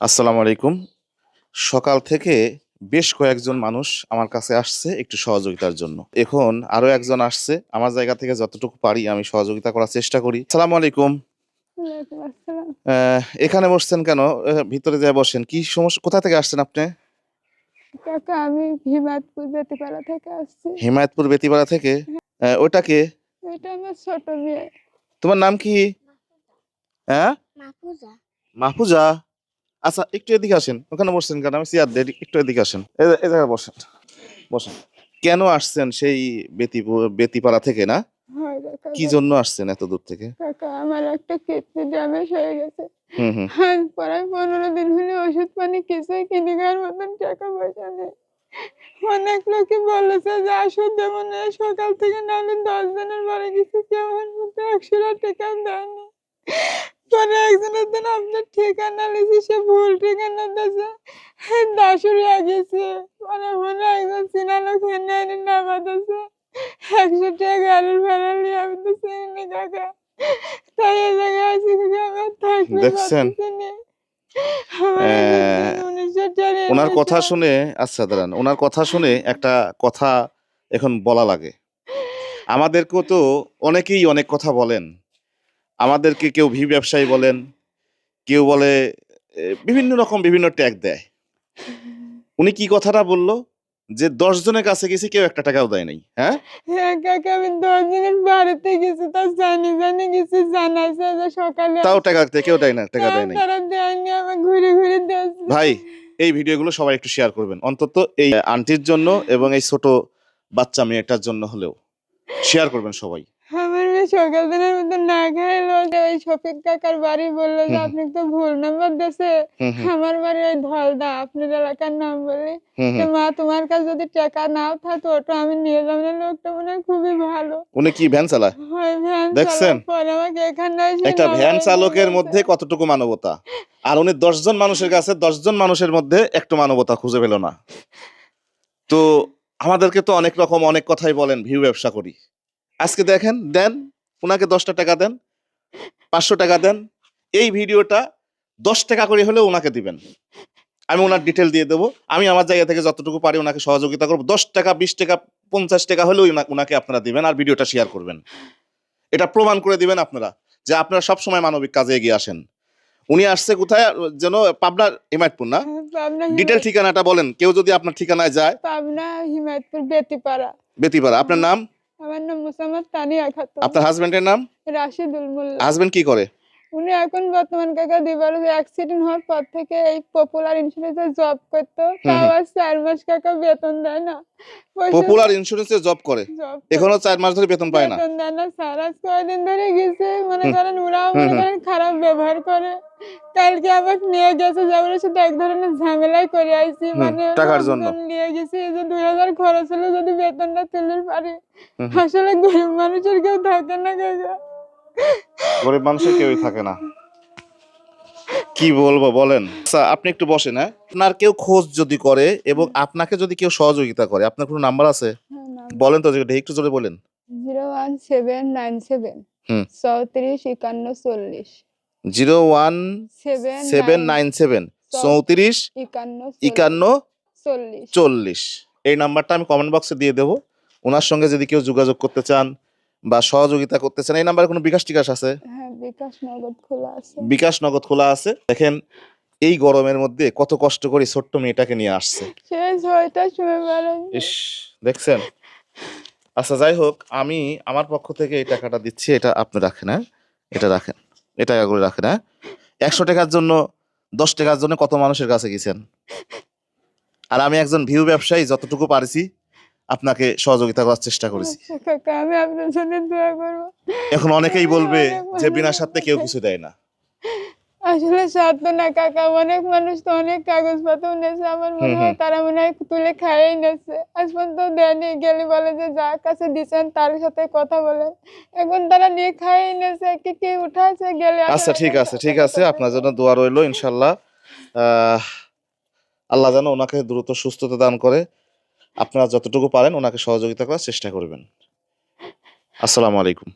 আসসালামু আলাইকুম। সকাল থেকে বেশ কয়েকজন মানুষ আমার কাছে আসছে একটু সহযোগিতার জন্য। এখন আরও একজন আসছে। আমার জায়গা থেকে যতটুকু পারি আমি সহযোগিতা করার চেষ্টা করি। আসসালামু আলাইকুম। আহ, এখানে বসছেন কেন? আহ, ভিতরে যা বসেন। কি সমস্যা কোথা থেকে আসছেন আপনি? কাকা আমি হিমায়তপুর বেতিপাড়া থেকে আসছি। হিমায়তপুর বেতিপাড়া থেকে? আহ, ওটাকে এটা আমার ছোট মেয়ে। তোমার নাম কি? হ্যাঁ? মাহফুজা। মাহফুজা? আচ্ছা একটু এদিকে আসেন। ওখানে বসছেন কেন? আমি চেয়ার দিই একটু এদিকে আসেন। এ জায়গায় বসেন বসেন। কেন আসছেন সেই বেতি বেতিপাড়া থেকে না? কি জন্য আসছেন এত দূর থেকে? কাকা আমার একটা কিডনি ড্যামেজ হয়ে গেছে। হুম হুম। আজ প্রায় পনেরো দিন হলে ওষুধ পানি কিছুই কিনে খাওয়ার মতন টাকা পয়সা নেই। অনেক লোকই বলেছে যে ওষুধ যেমন সকাল থেকে নাহলে দশ জনের বাড়ি গেছে আমার মধ্যে একশো টাকা দেয়নি। পরে একজনের দিন আপনার ঠিকানা লিখি সে ভুল ঠিকানা দিয়েছে। দাসুরি গেছে। পরে মনে একজন চিনা লোক এনে এনে নামা দিয়েছে। একশো টাকা গাড়ির ভাড়া নিয়ে আমি তো চিনি কাকা। তাই এই জায়গায় আছি আমার থাকতে দেখছেন? ওনার কথা শুনে আচ্ছা দাঁড়ান। ওনার কথা শুনে একটা কথা এখন বলা লাগে। আমাদেরকেও তো অনেকেই অনেক কথা বলেন। আমাদেরকে কেউ ভি ব্যবসায়ী বলেন কেউ বলে বিভিন্ন রকম বিভিন্ন ট্যাগ দেয়। উনি কি কথাটা বলল? যে দশ জনের কাছে গেছি কেউ একটা টাকাও দেয় নাই হ্যাঁ? হ্যাঁ কাকা আমি দশ দিনের বাড়িতে গেছি তা জানি জানি গেছি জানাইছে যে সকালে তাও টাকা দেয় কেউ দেয় না টাকা দেয় নাই। তারা দেয়নি আমার ঘুরে ঘুরে দিয়েছে ভাই এই ভিডিওগুলো সবাই একটু শেয়ার করবেন অন্তত এই আন্টির জন্য এবং এই ছোট বাচ্চা মেয়েটার জন্য হলেও। শেয়ার করবেন সবাই। মেয়ে সকাল দিনের মধ্যে না খাইলো যে ওই শফিক কাকার বাড়ি বলল যে আপনি তো ভুল নাম্বার দিয়েছে। আমার বাড়ি ওই ধলদা আপনার এলাকার নাম বলে। মা তোমার কাছে যদি টাকা নাও থাকতো ওটা আমি নিয়ে যাব। না লোকটা মনে হয় খুবই ভালো। উনি কি ভ্যান চালায়? হয় ভ্যান দেখছেন? আমাকে এখানে একটা ভ্যান চালকের মধ্যে কতটুকু মানবতা? আর উনি দশজন মানুষের কাছে দশজন মানুষের মধ্যে একটু মানবতা খুঁজে পেল না। তো আমাদেরকে তো অনেক রকম অনেক কথাই বলেন ভিউ ব্যবসা করি। আজকে দেখেন দেন ওনাকে দশটা টাকা দেন পাঁচশো টাকা দেন এই ভিডিওটা দশ টাকা করে হলেও ওনাকে দিবেন। আমি ওনার ডিটেল দিয়ে দেবো। আমি আমার জায়গা থেকে যতটুকু পারি ওনাকে সহযোগিতা করব। দশ টাকা বিশ টাকা পঞ্চাশ টাকা হলেও ওনাকে আপনারা দিবেন আর ভিডিওটা শেয়ার করবেন। এটা প্রমাণ করে দিবেন আপনারা যে আপনারা সবসময় মানবিক কাজে এগিয়ে আসেন। উনি আসছে কোথায়? যেন পাবনার হিমায়তপুর না? হ্যাঁ, ডিটেল ঠিকানাটা বলেন। কেউ যদি আপনার ঠিকানায় যায় পাবনা হিমায়তপুর বেতিপাড়া। বেতিপাড়া। আপনার নাম? আমার নাম মুসাম্মদ তানিয়া খাতুন। আপনার হাজবেন্ডের নাম? রাশিদুল মোল্লা। হাজবেন্ড কি করে? উনি এখন বর্তমান কাকা দুইবার অ্যাক্সিডেন্ট হওয়ার পর থেকে এই পপুলার ইন্স্যুরেন্সে জব করতো। তাও আর চার মাস কাকা বেতন দেয় না। পপুলার ইন্স্যুরেন্সে জব করে। এখনও চার মাস ধরে বেতন পায় না। বেতন দেয় না। স্যার আজ কয়দিন ধরে গেছে। মনে করেন হুম, মনে করেন খারাপ ব্যবহার করে। কালকে আবার নিয়ে গেছে যাবার সাথে এক ধরনের ঝামেলাই করে আইছি। মানে টাকার জন্য। নিয়ে গেছি। এই যে দুই হাজার খরচ হলে যদি বেতনটা তুলে পারি। আসলে গরিব মানুষের কেউ থাকে না কাকা। গরিব মানুষের কেউই থাকে না। কি বলব বলেন? আচ্ছা আপনি একটু বসেন হ্যাঁ? আপনার কেউ খোঁজ যদি করে এবং আপনাকে যদি কেউ সহযোগিতা করে আপনার কোনো নাম্বার আছে? বলেন তো যেটা একটু জোরে বলেন। Zero one seven nine seven. চৌত্রিশ একান্ন চল্লিশ। Zero one seven nine seven. চৌত্রিশ একান্ন চল্লিশ। এই নাম্বারটা আমি কমেন্ট বক্সে দিয়ে দেবো। ওনার সঙ্গে যদি কেউ যোগাযোগ করতে চান বা সহযোগিতা করতেছেন। এই নাম্বারে কোনো বিকাশ টিকাশ আছে? হ্যাঁ বিকাশ নগদ খোলা আছে। বিকাশ নগদ খোলা আছে। দেখেন এই গরমের মধ্যে কত কষ্ট করে ছোট্ট মেয়েটাকে নিয়ে আসছে। ইস দেখছেন? আচ্ছা যাই হোক আমি আমার পক্ষ থেকে এই টাকাটা দিচ্ছি। এটা আপনি রাখেন হ্যাঁ? এটা রাখেন। এ টাকা করে রাখেন হ্যাঁ? একশো টাকার জন্য দশ টাকার জন্য কত মানুষের কাছে গেছেন? আর আমি একজন ভিউ ব্যবসায়ী যতটুকু পারছি আপনাকে সহযোগিতা করার চেষ্টা করেছি। আচ্ছা কাকা আমি আপনার জন্য দোয়া করব। এখন অনেকেই বলবে যে বিনা স্বার্থে কেউ কিছু দেয় না। আসলে স্বার্থ না কাকা অনেক মানুষ তো অনেক কাগজপত্র নিয়েছে। আমার মনে হয় তারা মনে হয় তুলে খাইয়েই নিয়েছে। আজ পর্যন্ত দেয়নি গেলে বলে যে যার কাছে দিচ্ছেন তার সাথে কথা বলেন এখন তারা নিয়ে খাইয়েই নিয়েছে কি কি উঠাছে গেলে আচ্ছা ঠিক আছে ঠিক আছে আপনার জন্য দোয়া রইল ইনশাল্লাহ। আল্লাহ যেন ওনাকে দ্রুত সুস্থতা দান করে। আপনারা যতটুকু পারেন ওনাকে সহযোগিতা করার চেষ্টা করবেন। আসসালামু আলাইকুম।